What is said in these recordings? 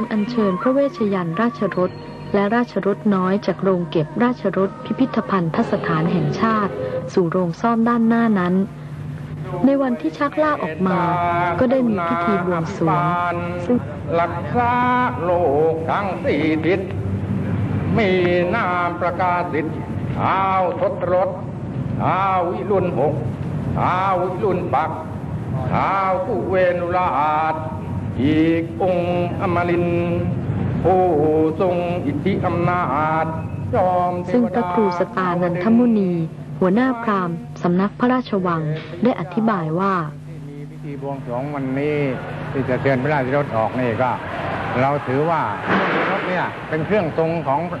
การอัญเชิญพระเวชยันราชรถและราชรถน้อยจากโรงเก็บราชรถพิพิธภัณฑสถานแห่งชาติ สู่โรงซ่อมด้านหน้านั้น ในวันที่ชักลากออกมา ก็ได้มีพิธีบวงสรวงซึ่งรักษาโลกทั้งสี่ทิศมีนามประกาศสิทธิ์ท้าวทศรถท้าววิรุณหกท้าววิรุณปักท้าวกุเวนุราช อีกองค์อมรินทร์ผู้ทรงอิทธิอำนาจจอมเทวดาซึ่งพระครูสตานันทมุนี หัวหน้าพราหมณ์สำนักพระราชวังได้อธิบายว่ามีพิธีบวงสรวงวันนี้ที่จะเชิญพระราชรถออกนี่ก็ เราถือว่าพระราชรถเนี่ยเป็นเครื่องทรงของพระ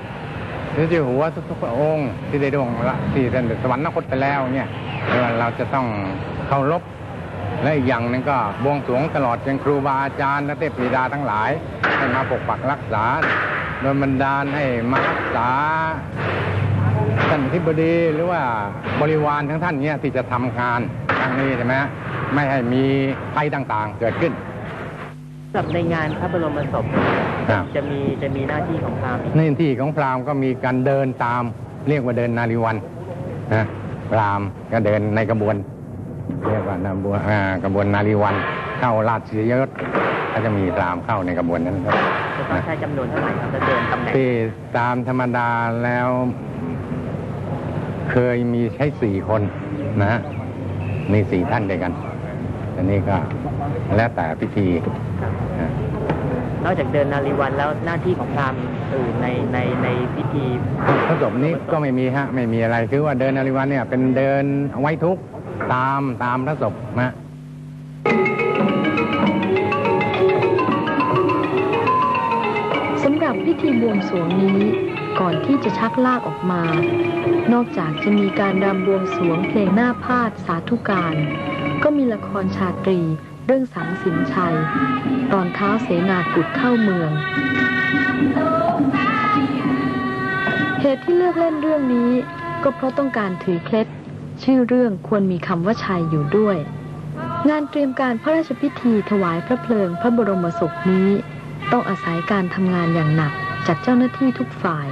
เจ้าอยู่หัวทุกๆพระองค์ที่ได้ดวงละที่เสด็จสวรรคตไปแล้วเนี่ยเราจะต้องเคารพ และอีกอย่างหนึงก็บวงสรวงตลอดเป็นครูบาอาจารย์และเทพธิดาทั้งหลาย ให้มาปกปักรักษาโดยบันดาลให้มารักษาท่านอธิบดีหรือว่าบริวารทั้งท่านเนี่ยที่จะทำงานครั้งนี้ใช่ไหมไม่ให้มีภัยต่างๆ เกิดขึ้นสำหรับในงานพระบรมศพครับจะมีจะมีหน้าที่ของพราหมณ์อีกในที่ของพราหมณ์ก็มีการเดินตาม เรียกว่าเดินนาริวันนะพราหมณ์ก็เดินในกระบวน เรียกว่านาบวนอ่ากระบวนนาริวันเข้าราชยศก็จะมีพราหมณ์เข้าในกระบวนนั้นครับจะต้องใช้จำนวนเท่าไหร่ครับจะเดินตำแหน่งที่ตามธรรมดาแล้ว เคยมีใช้สี่คนนะฮะมีสี่ท่านด้วยกันอันนี้ก็แล้วแต่พิธีนะนอกจากเดินนารีวันแล้วหน้าที่ของพราหมณ์อื่นในในในพิธีพระศพนี้ก็ไม่มีฮะไม่มีอะไรคือว่าเดินอริวันเนี่ยเป็นเดินไว้ทุกข์ ตามตามพระศพนะสำหรับพิธีบวงสรวงนี้ ก่อนที่จะชักลากออกมา นอกจากจะมีการรำบวงสรวงเพลงหน้าพาดสาธุการ ก็มีละครชาตรีเรื่องสังสินชัย ตอนเท้าเสนากุดเข้าเมืองเหตุที่เลือกเล่นเรื่องนี้ ก็เพราะต้องการถือเคล็ด ชื่อเรื่องควรมีคำว่าชัยอยู่ด้วย งานเตรียมการพระราชพิธีถวายพระเพลิงพระบรมศพนี้ ต้องอาศัยการทำงานอย่างหนักจากเจ้าหน้าที่ทุกฝ่าย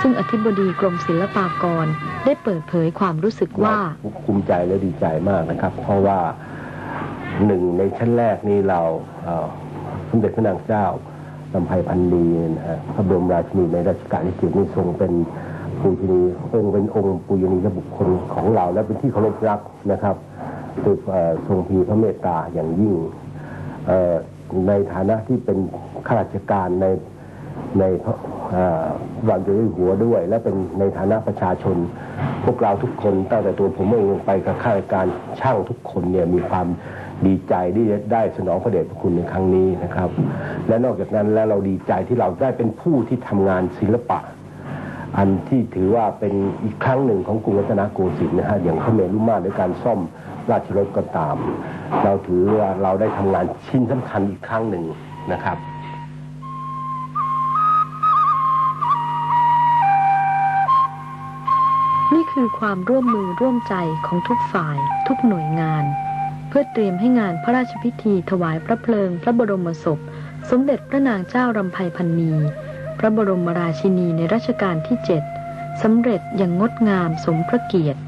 ซึ่งอธิบดีกรมศิลปากรได้เปิดเผยความรู้สึกว่าภูมิใจและดีใจมากนะครับ เพราะว่าหนึ่งในชั้นแรกนี้เราสมเด็จพระนางเจ้าลำไพพันนีนะฮะพระบรมราชินีในรัชกาลที่เจ็ดนี้ทรงเป็น ปูชนีองค์เป็นองค์ปูชนียบุคคลของเราและเป็นที่เคารพรักนะครับโดยทรงพีพระเมตตาอย่างยิ่งในฐานะที่เป็นข้าราชการในในวันจะได้หัวด้วย และเป็นในฐานะประชาชน พวกเราทุกคนตั้งแต่ตัวผมเองลงไปกับข้าราชการช่างทุกคนเนี่ยมีความดีใจที่ได้สนองพระเดชพระคุณในครั้งนี้นะครับ และนอกจากนั้นแล้วเราดีใจที่เราได้เป็นผู้ที่ทำงานศิลปะ อันที่ถือว่าเป็นอีกครั้งหนึ่งของกรุงรัตนโกสินทร์นะฮะอย่างพระเมรุมาตรในการซ่อมราชรถก็ตาม เราถือว่าเราได้ทำงานชิ้นสำคัญอีกครั้งหนึ่งนะครับนี่คือความร่วมมือร่วมใจของทุกฝ่าย ทุกหน่วยงาน เพื่อเตรียมให้งานพระราชพิธีถวายพระเพลิง พระบรมศพ สมเด็จพระนางเจ้ารำไพพันนี พระบรมราชินีในรัชกาลที่เจ็ดสำเร็จอย่างงดงามสมพระเกียรติ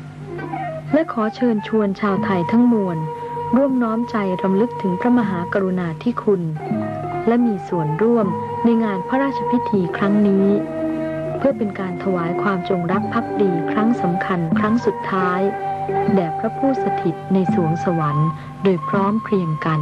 และขอเชิญชวนชาวไทยทั้งมวล ร่วมน้อมใจรำลึกถึงพระมหากรุณาธิคุณ และมีส่วนร่วมในงานพระราชพิธีครั้งนี้ เพื่อเป็นการถวายความจงรักภักดีครั้งสำคัญครั้งสุดท้าย แด่พระผู้สถิตในสวงสวรรค์ โดยพร้อมเพรียงกัน